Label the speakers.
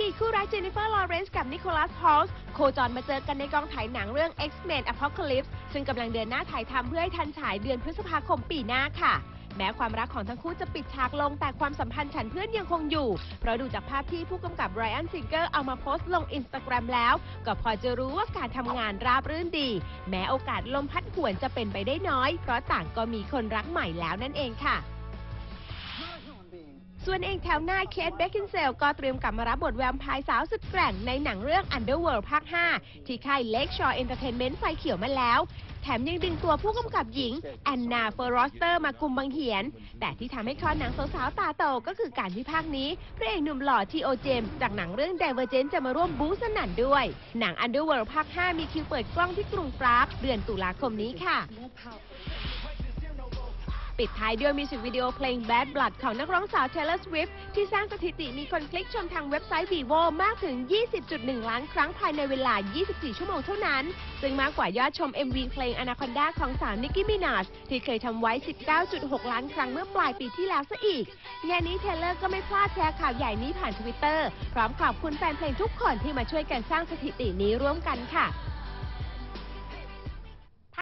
Speaker 1: ดีตคู่รักเจนนิเฟอร์ลอเรนซ์กับนิโคลัสฮอลส์โคจรมาเจอกันในกองถ่ายหนังเรื่อง X-Men Apocalypse ซึ่งกำลังเดินหน้าถ่ายทำเพื่อให้ทันฉายเดือนพฤษภาคมปีหน้าค่ะ แม้ความรักของทั้งคู่จะปิดฉากลงแต่ความสัมพันธ์ฉันเพื่อนยังคงอยู่ เพราะดูจากภาพที่ผู้กำกับไรอันซิงเกอร์เอามาโพสต์ลงอินสตาแกรมแล้ว ก็พอจะรู้ว่าการทำงานราบรื่นดี แม้โอกาสลมพัดหวนจะเป็นไปได้น้อย เพราะต่างก็มีคนรักใหม่แล้วนั่นเองค่ะ ส่วนเองแถวหน้าเคทเบคกินเซลก็เตรียมกลับมารับบทแวมไพร์สาวสุดแกร่งในหนังเรื่อง Underworld ภาค 5 ที่ค่ายเล็กชอ r เอนเตอร์เทนเมนต์ไฟเขียวมาแล้ว แถมยังดึงตัวผู้กำกับหญิง แอนนาเฟอร์รอสเตอร์มาคุมบังเหียน แต่ที่ทำให้คอหนังสาวๆตาโตก็คือการที่ภาคนี้ พระเอกหนุ่มหล่อทีโอเจมจากหนังเรื่อง Divergent จะมาร่วมบู๊สนั่นด้วย หนัง Underworld ภาค 5 มีคิวเปิดกล้องที่กรุงปรากเดือนตุลาคมนี้ค่ะ ปิดท้ายด้วยมิวสิกวิดีโอเพลง Bad Blood ของนักร้องสาว Taylor Swift ที่สร้างสถิติมีคนคลิกชมทางเว็บไซต์ Vivo มากถึง 20.1 ล้านครั้งภายในเวลา 24 ชั่วโมงเท่านั้น ซึ่งมากกว่ายอดชม MV เพลง Anaconda ของสาว Nicki Minaj ที่เคยทำไว้ 19.6 ล้านครั้งเมื่อปลายปีที่แล้วซะอีกงานนี้เทเลอร์ก็ไม่พลาดแชร์ข่าวใหญ่นี้ผ่านทวิตเตอร์พร้อมขอบคุณแฟนเพลงทุกคนที่มาช่วยกันสร้างสถิตินี้ร่วมกันค่ะ